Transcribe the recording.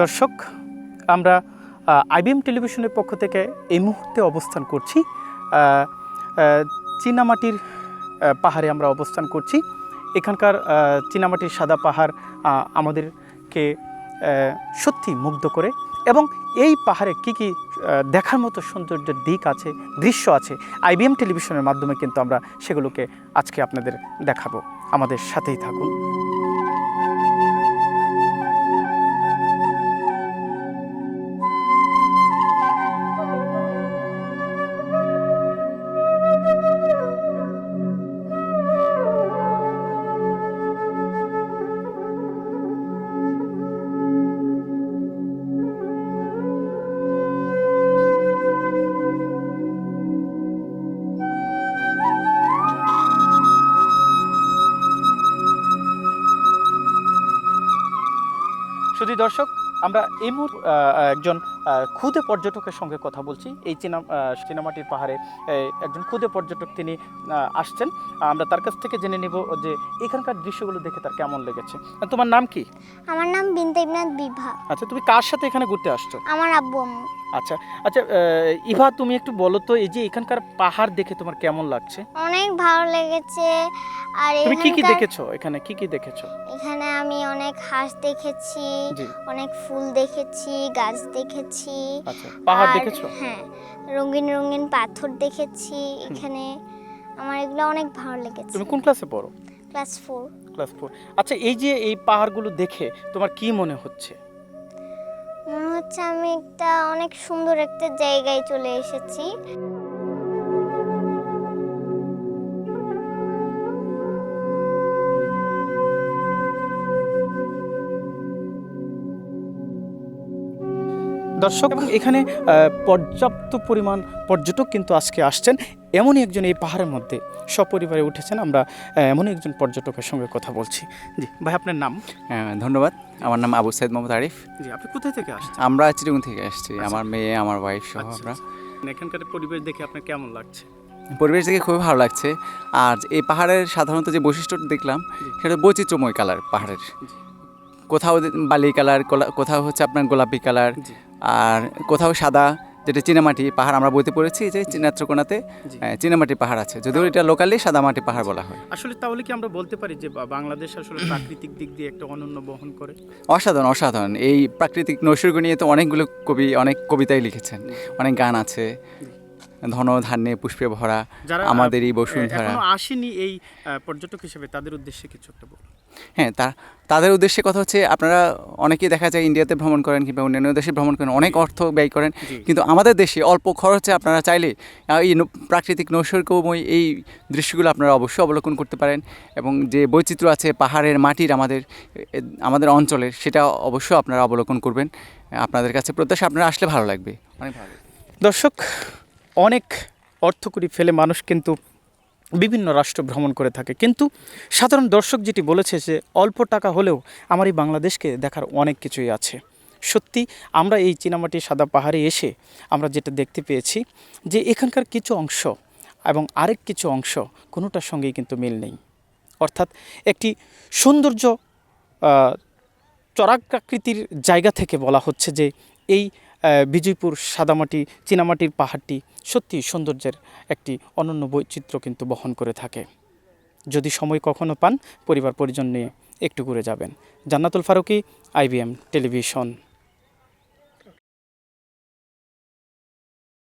দর্শক, আমরা আইবিএম টেলিভিশনের পক্ষ থেকে এই মুহূর্তে অবস্থান করছি। চীনামাটির পাহাড়ে আমরা অবস্থান করছি। এখানকার চীনামাটির সাদা পাহাড় আমাদেরকে সত্যি মুগ্ধ করে এবং এই পাহাড়ে কি কি দেখার মতো সৌন্দর্যের দিক আছে, দৃশ্য আছে আইবিএম টেলিভিশনের মাধ্যমে কিন্তু আমরা সেগুলোকে আজকে আপনাদের দেখাবো। আমাদের সাথেই থাকুন। শুধু দর্শক আমরা এই মুহূর্তে একজন খুদে ক্ষুদে পর্যটকের সঙ্গে কথা বলছি। এই চিনা সিনেমাটির পাহাড়ে একজন ক্ষুদে পর্যটক তিনি আসছেন। আমরা তার কাছ থেকে জেনে নিব যে এখানকার দৃশ্যগুলো দেখে তার কেমন লেগেছে। তোমার নাম কি? আমার নাম বিনতে ইবনাথ বিভা। আচ্ছা তুমি কার সাথে এখানে ঘুরতে আসছো? আমার আব্বু আম্মু। আচ্ছা আচ্ছা ইভা তুমি একটু বলো তো এই যে এখানকার পাহাড় দেখে তোমার কেমন লাগছে? অনেক ভালো লেগেছে আর তুমি কি কি দেখেছ এখানে? কি কি দেখেছ? এখানে আমি অনেক হাঁস দেখেছি অনেক ফুল দেখেছি গাছ দেখেছি আচ্ছা পাহাড় দেখেছ? হ্যাঁ রঙিন রঙিন পাথর দেখেছি এখানে আমার এগুলো অনেক ভালো লেগেছে। তুমি কোন ক্লাসে পড়ো? ক্লাস ফোর ক্লাস ফোর আচ্ছা এই যে এই পাহাড়গুলো দেখে তোমার কি মনে হচ্ছে? হচ্ছে আমি একটা অনেক সুন্দর একটা জায়গায় চলে এসেছি। দর্শক এখানে পর্যাপ্ত পরিমাণ পর্যটক কিন্তু আজকে আসছেন। এমনই একজন এই পাহাড়ের মধ্যে সপরিবারে উঠেছেন। আমরা এমনই একজন পর্যটকের সঙ্গে কথা বলছি। জি ভাই আপনার নাম? হ্যাঁ ধন্যবাদ। আমার নাম আবু সাইদ মোহাম্মদ আরিফ। জি আপনি কোথায় থেকে আসছেন? আমরা চিরগুন থেকে আসছি। আমার মেয়ে আমার ওয়াইফ সহ আচ্ছা, আমরা। আচ্ছা। এখানকার পরিবেশ দেখে আপনার কেমন লাগছে? পরিবেশ দেখে খুবই ভালো লাগছে। আর এই পাহাড়ের সাধারণত যে বৈশিষ্ট্যটা দেখলাম সেটা বৈচিত্র্যময় কালার পাহাড়ের। কোথাও বালি কালার কোথাও হচ্ছে আপনার গোলাপি কালার। আর কোথাও সাদা যেটা চীনামাটি পাহাড় আমরা বইতে পড়েছি যে নেত্রকোনাতে চিনামাটি পাহাড় আছে। যদিও এটা লোকালি সাদামাটি পাহাড় বলা হয়। আসলে তাহলে কি আমরা বলতে পারি যে বাংলাদেশ আসলে প্রাকৃতিক দিক দিয়ে একটা অনন্য বহন করে? অসাধারণ অসাধারণ। এই প্রাকৃতিক নৈসর্গ নিয়ে তো অনেকগুলো কবি অনেক কবিতাই লিখেছেন। অনেক গান আছে। ধন ধান্যে পুষ্পে ভরা আমাদের এই বসুন্ধরা। এখনও আসেনি এই পর্যটক হিসেবে তাদের উদ্দেশ্যে কিছু একটা বলুন। হ্যাঁ তা তাদের উদ্দেশ্যে কথা হচ্ছে আপনারা অনেকেই দেখা যায় ইন্ডিয়াতে ভ্রমণ করেন কিংবা অন্যান্য দেশে ভ্রমণ করেন অনেক অর্থ ব্যয় করেন। কিন্তু আমাদের দেশে অল্প খরচে আপনারা চাইলে এই প্রাকৃতিক নৈসর্গময় এই দৃশ্যগুলো আপনারা অবশ্যই অবলোকন করতে পারেন এবং যে বৈচিত্র্য আছে পাহাড়ের মাটির আমাদের আমাদের অঞ্চলের সেটা অবশ্যই আপনারা অবলোকন করবেন। আপনাদের কাছে প্রত্যাশা আপনারা আসলে ভালো লাগবে। অনেক ভালো দর্শক অনেক অর্থকরী ফেলে মানুষ কিন্তু বিভিন্ন রাষ্ট্র ভ্রমণ করে থাকে। কিন্তু সাধারণ দর্শক যেটি বলেছে যে অল্প টাকা হলেও আমার এই বাংলাদেশকে দেখার অনেক কিছুই আছে। সত্যি আমরা এই চীনামাটি সাদা পাহাড়ে এসে আমরা যেটা দেখতে পেয়েছি যে এখানকার কিছু অংশ এবং আরেক কিছু অংশ কোনোটার সঙ্গেই কিন্তু মিল নেই। অর্থাৎ একটি সৌন্দর্য আহ, চরাকৃতির জায়গা থেকে বলা হচ্ছে যে এই বিজয়পুর সাদামাটি, চীনামাটির পাহাড়টি সত্যি সৌন্দর্যের একটি অনন্য বৈচিত্র্য কিন্তু বহন করে থাকে। যদি সময় কখনো পান পরিবার পরিজন নিয়ে একটু ঘুরে যাবেন। Jannatul Faruki IBM television.